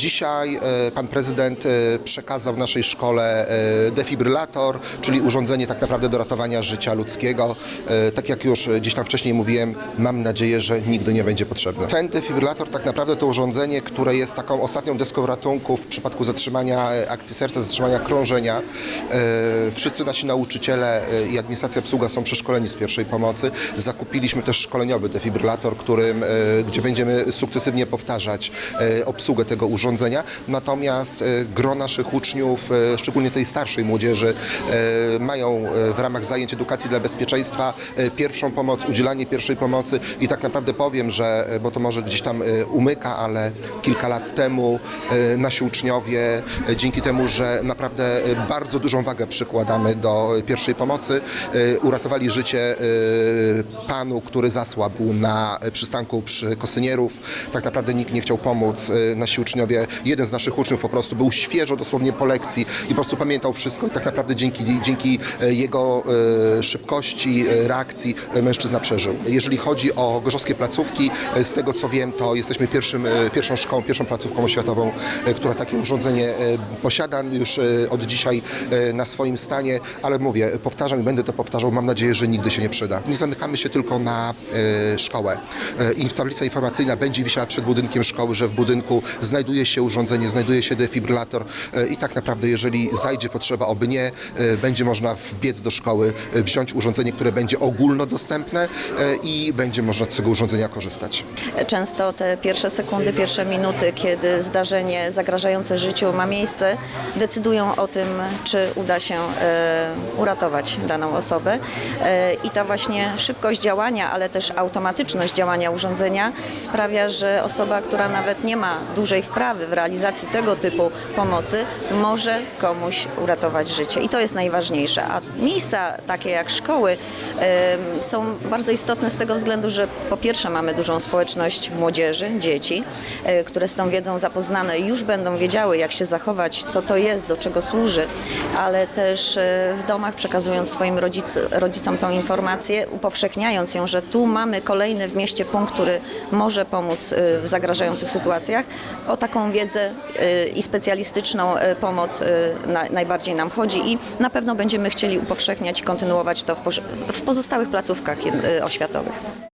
Dzisiaj e, pan prezydent e, przekazał naszej szkole e, defibrylator, czyli urządzenie tak naprawdę do ratowania życia ludzkiego. Tak jak już gdzieś tam wcześniej mówiłem, mam nadzieję, że nigdy nie będzie potrzebny. Ten defibrylator tak naprawdę to urządzenie, które jest taką ostatnią deską ratunku w przypadku zatrzymania akcji serca, zatrzymania krążenia. Wszyscy nasi nauczyciele i administracja obsługa są przeszkoleni z pierwszej pomocy. Zakupiliśmy też szkoleniowy defibrylator, którym, gdzie będziemy sukcesywnie powtarzać obsługę tego urządzenia. Natomiast e, gro naszych uczniów, e, szczególnie tej starszej młodzieży, e, mają w ramach zajęć edukacji dla bezpieczeństwa pierwszą pomoc, udzielanie pierwszej pomocy i tak naprawdę powiem, że, bo to może gdzieś tam umyka, ale kilka lat temu nasi uczniowie, dzięki temu, że naprawdę bardzo dużą wagę przykładamy do pierwszej pomocy, uratowali życie panu, który zasłabł na przystanku przy Kosynierów. Tak naprawdę nikt nie chciał pomóc. Nasi uczniowie, jeden z naszych uczniów po prostu był świeżo dosłownie po lekcji i po prostu pamiętał wszystko i tak naprawdę dzięki, dzięki e, jego e, szybkości e, reakcji mężczyzna przeżył. Jeżeli chodzi o gorzowskie placówki, z tego co wiem, to jesteśmy pierwszym, pierwszą szkołą, pierwszą placówką oświatową, która takie urządzenie posiada już od dzisiaj na swoim stanie, ale mówię, powtarzam i będę to powtarzał, mam nadzieję, że nigdy się nie przyda. Nie zamykamy się tylko na szkołę. I tablica informacyjna będzie wisiała przed budynkiem szkoły, że w budynku znajduje się urządzenie, znajduje się defibrylator e, i tak naprawdę, jeżeli zajdzie potrzeba, oby nie, e, będzie można wbiec do szkoły, e, wziąć urządzenie, które będzie ogólnodostępne i będzie można z tego urządzenia korzystać. Często te pierwsze sekundy, pierwsze minuty, kiedy zdarzenie zagrażające życiu ma miejsce, decydują o tym, czy uda się uratować daną osobę. I ta właśnie szybkość działania, ale też automatyczność działania urządzenia sprawia, że osoba, która nawet nie ma dużej wprawy w realizacji tego typu pomocy, może komuś uratować życie. I to jest najważniejsze. A miejsca takie jak szkoły są bardzo istotne z tego względu, że po pierwsze mamy dużą społeczność młodzieży, dzieci, e, które z tą wiedzą zapoznane już będą wiedziały, jak się zachować, co to jest, do czego służy, ale też e, w domach przekazując swoim rodzic, rodzicom tą informację, upowszechniając ją, że tu mamy kolejny w mieście punkt, który może pomóc e, w zagrażających sytuacjach. O taką wiedzę e, i specjalistyczną e, pomoc na, najbardziej nam chodzi i na pewno będziemy chcieli upowszechniać i kontynuować to w, pozostałych placówkach oświatowych.